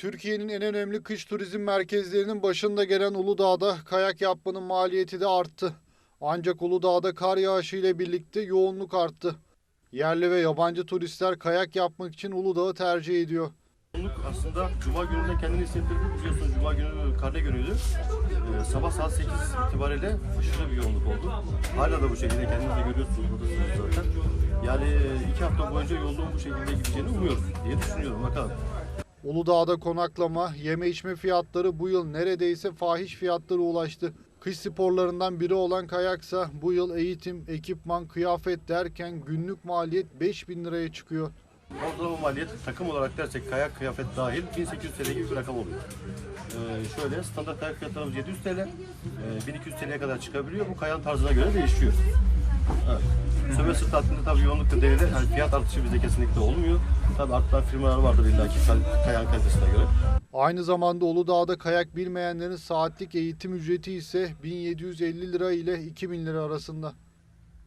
Türkiye'nin en önemli kış turizm merkezlerinin başında gelen Uludağ'da kayak yapmanın maliyeti de arttı. Ancak Uludağ'da kar yağışı ile birlikte yoğunluk arttı. Yerli ve yabancı turistler kayak yapmak için Uludağ'ı tercih ediyor. Yoğunluk aslında Cuma gününde kendini hissettirdi. Biliyorsunuz Cuma günü karne günüydü. Ee, sabah saat 8 itibariyle aşırı bir yoğunluk oldu. Hala da bu şekilde kendiniz de görüyorsunuz buradasınız zaten. Yani iki hafta boyunca yolun bu şekilde gideceğini umuyoruz diye düşünüyorum. Bakalım. Uludağ'da konaklama, yeme içme fiyatları bu yıl neredeyse fahiş fiyatlara ulaştı. Kış sporlarından biri olan kayaksa bu yıl eğitim, ekipman, kıyafet derken günlük maliyet 5000 liraya çıkıyor. Ortalama maliyet takım olarak dersek kayak kıyafet dahil 1800 TL gibi bir rakam oluyor. Ee, şöyle standart kayak fiyatlarımız 700 TL, e, 1200 TL'ye kadar çıkabiliyor. Bu kayan tarzına göre değişiyor. Sırt tatilinde tabii yoğunluk nedeniyle yani fiyat artışı bizde kesinlikle olmuyor. Tabii artan firmalar vardır illaki kayan kalitesine göre. Aynı zamanda Uludağ'da kayak bilmeyenlerin saatlik eğitim ücreti ise 1750 lira ile 2000 lira arasında.